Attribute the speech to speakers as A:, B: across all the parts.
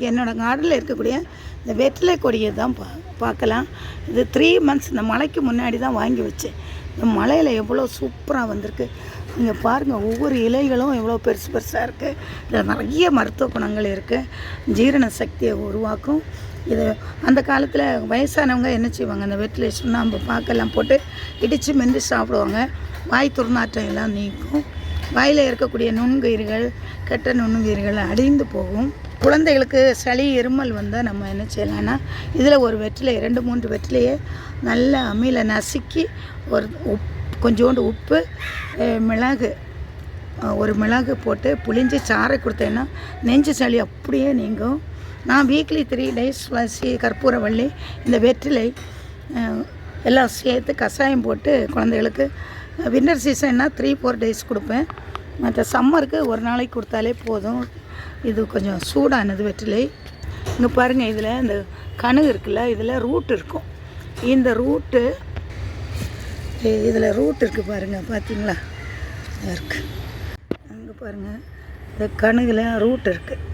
A: இன்றைக்கி என்னோடய கார்டனில் இருக்கக்கூடிய இந்த வெற்றிலை கொடியை தான் பா பார்க்கலாம். இது த்ரீ மந்த்ஸ் இந்த மழைக்கு முன்னாடி தான் வாங்கி வச்சேன். இந்த மலையில் எவ்வளோ சூப்பராக வந்திருக்கு. நீங்கள் பாருங்கள் ஒவ்வொரு இலைகளும் எவ்வளோ பெருசு பெருசாக இருக்குது இதில் நிறைய மருத்துவ குணங்கள் இருக்குது ஜீரண சக்தியை உருவாக்கும். இது அந்த காலத்தில் வயசானவங்க என்ன செய்வாங்க? அந்த வெற்றிலை சுண்ணாம்பு பாக்கெல்லாம் போட்டு இடித்து மென்று சாப்பிடுவாங்க. வாய் துர்நாற்றம் எல்லாம் நீக்கும். வாயில் இருக்கக்கூடிய நுண்கயிர்கள் கெட்ட நுண்ணுயிர்கள் அழிந்து போகும். குழந்தைகளுக்கு சளி இருமல் வந்தால் நம்ம என்ன செய்யலாம்னா இதில் ஒரு வெற்றிலை ரெண்டு மூன்று வெற்றிலையே நல்லா அம்மியில் நசுக்கி ஒரு உப் கொஞ்சோண்டு உப்பு மிளகு ஒரு மிளகு போட்டு புளிஞ்சு சாறை கொடுத்தேன்னா நெஞ்சு சளி அப்படியே நீங்கும். நான் வீக்லி த்ரீ டேஸ் வசி கற்பூரவள்ளி இந்த வெற்றிலை எல்லாம் சேர்த்து கஷாயம் போட்டு குழந்தைகளுக்கு வின்டர் சீசன்னா த்ரீ ஃபோர் டேஸ் கொடுப்பேன். மற்ற சம்மருக்கு ஒரு நாளைக்கு கொடுத்தாலே போதும். இது கொஞ்சம் சூடானது வெற்றிலை. இங்கே பாருங்கள் இதில் இந்த கணு இருக்குல்ல இதில் ரூட் இருக்கும். இந்த ரூட்டு இதில் ரூட் இருக்குது பாருங்கள் பார்த்தீங்களா இருக்குது அங்கே பாருங்கள் இந்த கணுகில் ரூட் இருக்குது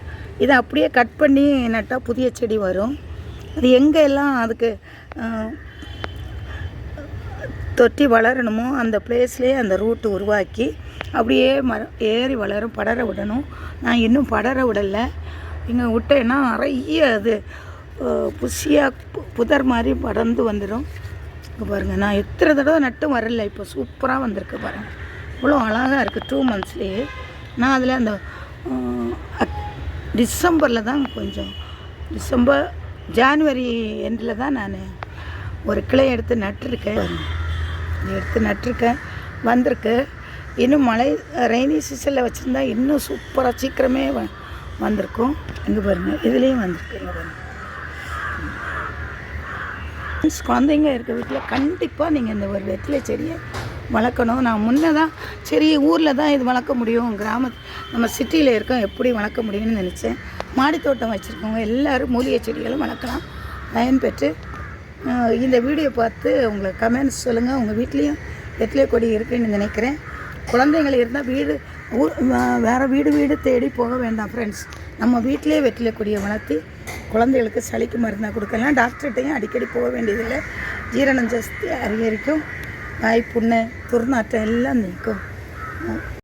A: இதை அப்படியே கட் பண்ணி நட்டால் புதிய செடி வரும். அது எங்கே எல்லாம் அதுக்கு தொட்டி வளரணுமோ அந்த பிளேஸ்லேயே அந்த ரூட்டு உருவாக்கி அப்படியே மரம் ஏறி வளரும் படர விடணும். நான் இன்னும் படர விடலை. இங்கே விட்டேன்னா நிறைய அது புஷியாக புதர் மாதிரி படர்ந்து வந்துடும். இங்கே பாருங்கள் நான் எத்தனை தடவை நட்டும் வரல. இப்போ சூப்பராக வந்திருக்கு பாருங்கள் இவ்வளோ அழகாக இருக்குது டூ மந்த்ஸ்லேயே நான் அதில் அந்த டிசம்பரில் தான் கொஞ்சம் டிசம்பர் ஜான்வரி எண்டில் தான் நான் ஒரு கிளை எடுத்து நட்டிருக்கேன். எடுத்து நட்டிருக்கேன். வந்திருக்கு. இன்னும் மழை ரெய்னி சீசனில் வச்சுருந்தா இன்னும் சூப்பராக சீக்கிரமே வ வந்திருக்கும். இங்கே பாருங்கள் இதுலேயும் வந்திருக்கு இங்கே பாருங்கள் குழந்தைங்க இருக்க வீட்டில் கண்டிப்பாக நீங்கள் இந்த ஒரு வெற்றிலை செடியை வளர்க்கணும். நான் முன்னே தான் சரி ஊரில் தான் இது வளர்க்க முடியும். கிராம நம்ம சிட்டியில் இருக்கோம் எப்படி வளர்க்க முடியும்னு நினச்சேன். மாடி தோட்டம் வச்சுருக்கவங்க எல்லோரும் மூலிகை செடிகளும் வளர்க்கலாம். பயன்பெற்று இந்த வீடியோ பார்த்து உங்களுக்கு கமெண்ட்ஸ் சொல்லுங்கள் உங்கள் வீட்லேயும் வெற்றிலை கொடி இருக்குன்னு நினைக்கிறேன். குழந்தைங்கள் இருந்தால் வீடு ஊர் வேறு வீடு வீடு தேடி போக வேண்டாம் ஃப்ரெண்ட்ஸ் நம்ம வீட்டிலே வெற்றிலை கொடியை வளர்த்தி குழந்தைகளுக்கு சளிக்கு மருந்தாக கொடுக்கலாம். டாக்டர்கிட்டையும் அடிக்கடி போக வேண்டியதில்லை. ஜீரணம் ஜஸ்தி அதிகரிக்கும் வாய்ப்புண்ணு துர்நாற்றம் எல்லாம் நீக்கும்.